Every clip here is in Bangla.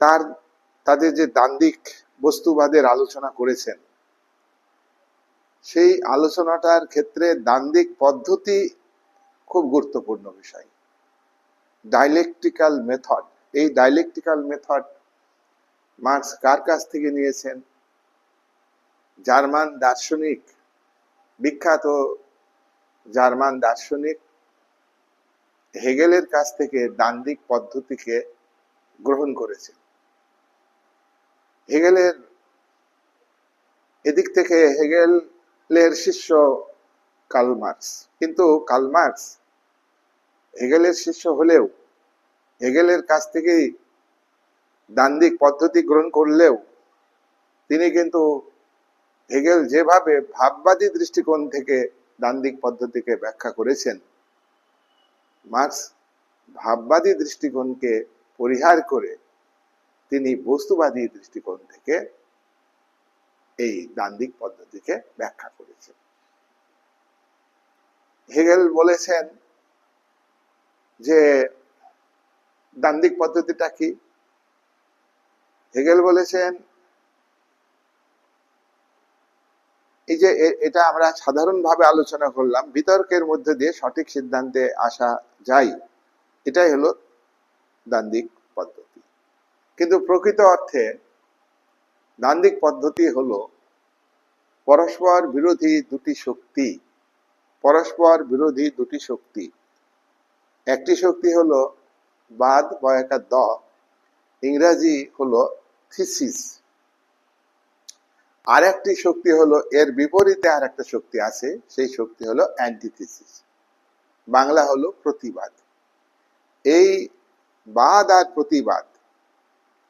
তার, তাদের যে দান্দিক বস্তুবাদের আলোচনা করেছেন, সেই আলোচনাটার ক্ষেত্রে দান্দিক পদ্ধতি খুব গুরুত্বপূর্ণ বিষয়। ডাইলেকট্রিক্যাল মেথড এই ডাইলেকট্রিক্যাল মেথড মার্কস কার কাছ থেকে নিয়েছেন? জার্মান দার্শনিক, বিখ্যাত জার্মান দার্শনিক হেগেলের কাছ থেকে দান্দিক পদ্ধতিকে গ্রহণ করেছেন। হেগেলের এদিক থেকে হেগেলের শিষ্য কার্ল মার্কস। কিন্তু কার্ল মার্কস হেগেলের শিষ্য হলেও, হেগেলের কাছ থেকেই দান্দিক পদ্ধতি গ্রহণ করলেও, তিনি কিন্তু হেগেল যেভাবে ভাববাদী দৃষ্টিকোণ থেকে দান্দিক পদ্ধতিকে ব্যাখ্যা করেছেন, মার্কস ভাববাদী দৃষ্টিকোণকে পরিহার করে তিনি বস্তুবাদী দৃষ্টিকোণ থেকে এই দান্দিক পদ্ধতিকে ব্যাখ্যা করেছেন। হেগেল বলেছেন যে দান্দিক পদ্ধতিটা কি? হেগেল বলেছেন, এই যে এটা আমরা সাধারণভাবে আলোচনা করলাম, বিতর্কের মধ্যে দিয়ে সঠিক সিদ্ধান্তে আসা যায়। এটাই হলো দান্দিক পদ্ধতি। কিন্তু প্রকৃত অর্থে দান্দিক পদ্ধতি হলো পরস্পর বিরোধী দুটি শক্তি, পরস্পর বিরোধী দুটি শক্তি। একটি শক্তি হলো বাদ বা একটা দ। ইংরাজি হলো থিসিস। আর একটি শক্তি হলো, এর বিপরীতে আর একটা শক্তি আছে, সেই শক্তি হলো অ্যান্টিথিসিস। বাংলা হলো প্রতিবাদ। এই বাদ আর প্রতিবাদ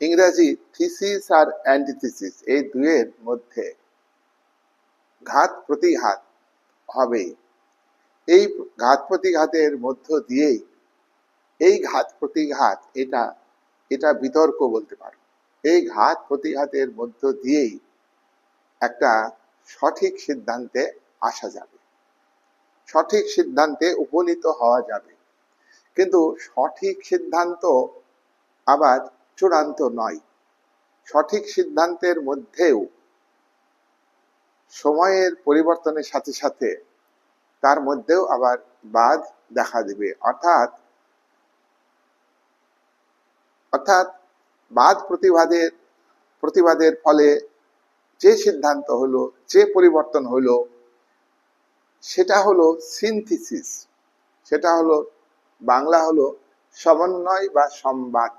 ইংরাজি থিসিস আর অ্যান্টিথিসিস এই দুয়ের মধ্যে ঘাত প্রতিঘাত হবে। এই ঘাত প্রতিঘাতের মধ্য দিয়েই এই ঘাত প্রতিঘাত এটা এটা বিতর্ক বলতে পারো। এই ঘাত প্রতিঘাতের মধ্য দিয়েই একটা সঠিক সিদ্ধান্তে আসা যাবে। সঠিক সিদ্ধান্তে উপনীত হওয়া যাবে। কিন্তু সঠিক সিদ্ধান্ত আবার চূড়ান্ত নয়। সঠিক সিদ্ধান্তের মধ্যেও সময়ের পরিবর্তনের সাথে সাথে তার মধ্যেও আবার বাদ দেখা দিবে। অর্থাৎ অর্থাৎ বাদ প্রতিবাদের প্রতিবাদের ফলে যে সিদ্ধান্ত হলো, যে পরিবর্তন হলো, সেটা হলো সিনথিসিস সেটা হলো, বাংলা হলো সমন্বয় বা সংবাদ